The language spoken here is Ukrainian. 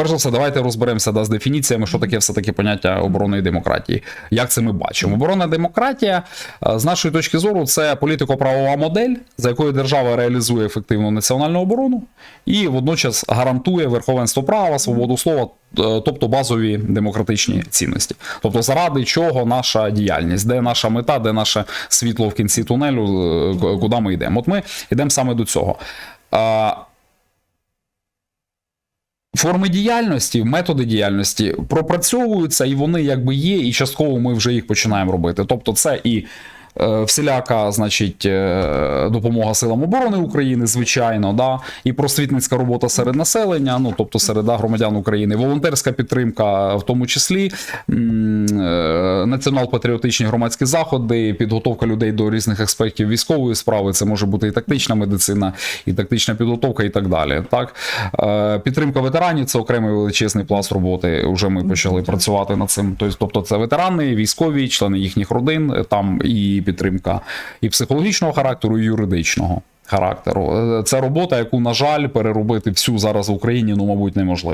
Перш за все, давайте розберемося да, з дефініціями, що таке все-таки поняття оборони і демократії. Як це ми бачимо? Оборона демократія, е, з нашої точки зору, це політико-правова модель, за якою держава реалізує ефективну національну оборону і водночас гарантує верховенство права, свободу слова, е, тобто базові демократичні цінності. Тобто, заради чого наша діяльність, де наша мета, де наше світло в кінці тунелю, е, куди ми йдемо. От ми йдемо саме до цього. Форми діяльності, методи діяльності пропрацьовуються, і вони якби є, і частково ми вже їх починаємо робити. Тобто, це і е, всіляка, значить, е, допомога силам оборони України, звичайно, да, і просвітницька робота серед населення, ну тобто серед громадян України, волонтерська підтримка, в тому числі е, націонал-патріотичні громадські заходи, підготовка людей до різних аспектів військової справи. Це може бути і тактична медицина, і тактична підготовка, і так далі. Так, Е, підтримка ветеранів це окремий величезний пласт роботи. Уже ми почали працювати над цим. Тобто, тобто це ветерани, військові, члени їхніх родин, е, там і підтримка і психологічного характеру, і юридичного характеру. Е, Це робота, яку, на жаль, переробити всю зараз в Україні, ну, мабуть, неможливо.